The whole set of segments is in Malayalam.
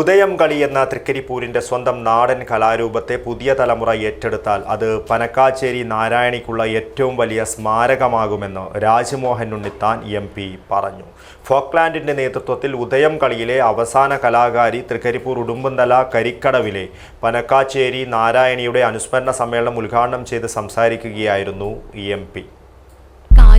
ഉദയം കളി എന്ന തൃക്കരിപ്പൂരിന്റെ സ്വന്തം നാടൻ കലാരൂപത്തെ പുതിയ തലമുറ ഏറ്റെടുത്താൽ അത് പനക്കാച്ചേരി നാരായണിക്കുള്ള ഏറ്റവും വലിയ സ്മാരകമാകുമെന്ന് രാജ്മോഹൻ ഉണ്ണിത്താൻ എം പി പറഞ്ഞു. ഫോക്ലാൻഡിന്റെ നേതൃത്വത്തിൽ ഉദയം കളിയിലെ അവസാന കലാകാരി തൃക്കരിപ്പൂർ ഉടുമ്പന്തല കരിക്കടവിലെ പനക്കാച്ചേരി നാരായണിയുടെ അനുസ്മരണ സമ്മേളനം ഉദ്ഘാടനം ചെയ്ത് സംസാരിക്കുകയായിരുന്നു എം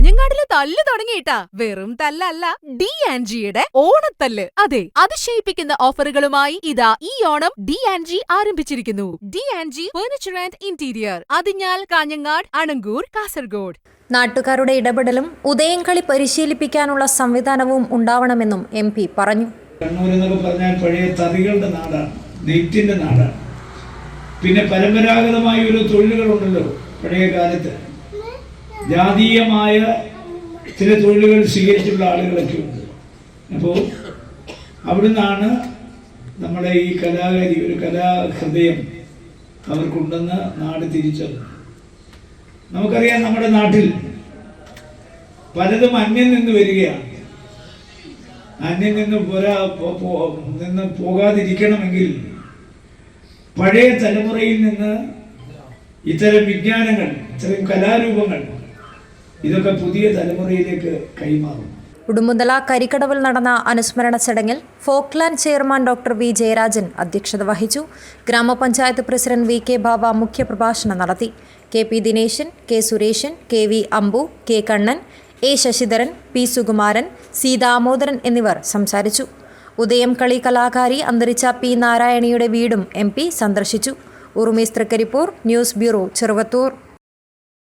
കാഞ്ഞങ്ങാടിൽ തല്ല് തുടങ്ങിയിട്ടാ. വെറും തല്ലല്ല. ഡി ആൻജിയുടെ ജിയുടെ ഓണത്തല്ല്. അതെ അതിശയിപ്പിക്കുന്ന ഓഫറുകളുമായി ഇതാ ഈ ഓണം ഡി ആൻജി ജി ആരംഭിച്ചിരിക്കുന്നു. ഡി ആൻജി G furniture and interior. Athinhal Kanhangad Anangoor Kasaragod. നാട്ടുകാരുടെ ഇടപെടലും ഉദയംകളി പരിശീലിപ്പിക്കാനുള്ള സംവിധാനവും ഉണ്ടാവണമെന്നും എം പി പറഞ്ഞു. കണ്ണൂർ എന്നൊക്കെ പറഞ്ഞാൽ പഴയ തറികളുടെ നാടാണ് നെയ്ത്തിന്റെ നാടാണ്. പിന്നെ പരമ്പരാഗതമായ ഒരു തൊഴിലുകളുണ്ടല്ലോ പഴയ കാലത്ത് ജാതീയമായ ചില തൊഴിലുകൾ സ്വീകരിച്ചുള്ള ആളുകളൊക്കെ ഉണ്ട്. അപ്പോൾ അവിടുന്നാണ് നമ്മുടെ ഈ കലാകാരി ഒരു കലാഹൃദയം അവർക്കുണ്ടെന്ന് നാട് തിരിച്ചത് നമുക്കറിയാം നമ്മുടെ നാട്ടിൽ പലതും അന്യം നിന്ന് വരികയാണ്. അന്യം നിന്ന് പോരാ നിന്ന് പോകാതിരിക്കണമെങ്കിൽ പഴയ തലമുറയിൽ നിന്ന് ഇത്തരം വിജ്ഞാനങ്ങൾ ഇത്തരം കലാരൂപങ്ങൾ ഇതൊക്കെ പുതിയ തലമുറയിലേക്ക് കൈമാറും. ഉടുമ്പുന്തല കരിക്കടവിൽ നടന്ന അനുസ്മരണ ചടങ്ങിൽ Folkland chairman doctor V Jayarajan അധ്യക്ഷത വഹിച്ചു. ഗ്രാമപഞ്ചായത്ത് പ്രസിഡന്റ് വി കെ ബാബ മുഖ്യപ്രഭാഷണം നടത്തി. K P Dineshan K Sureshan K V Ambu K Kannan A Sasidharan P Sukumaran C Damodaran എന്നിവർ സംസാരിച്ചു. ഉദയം കളി കലാകാരി അന്തരിച്ച പി നാരായണിയുടെ വീടും എം സന്ദർശിച്ചു. ഉറുമീസ് തൃക്കരിപ്പൂർ ന്യൂസ് ബ്യൂറോ ചെറുവത്തൂർ.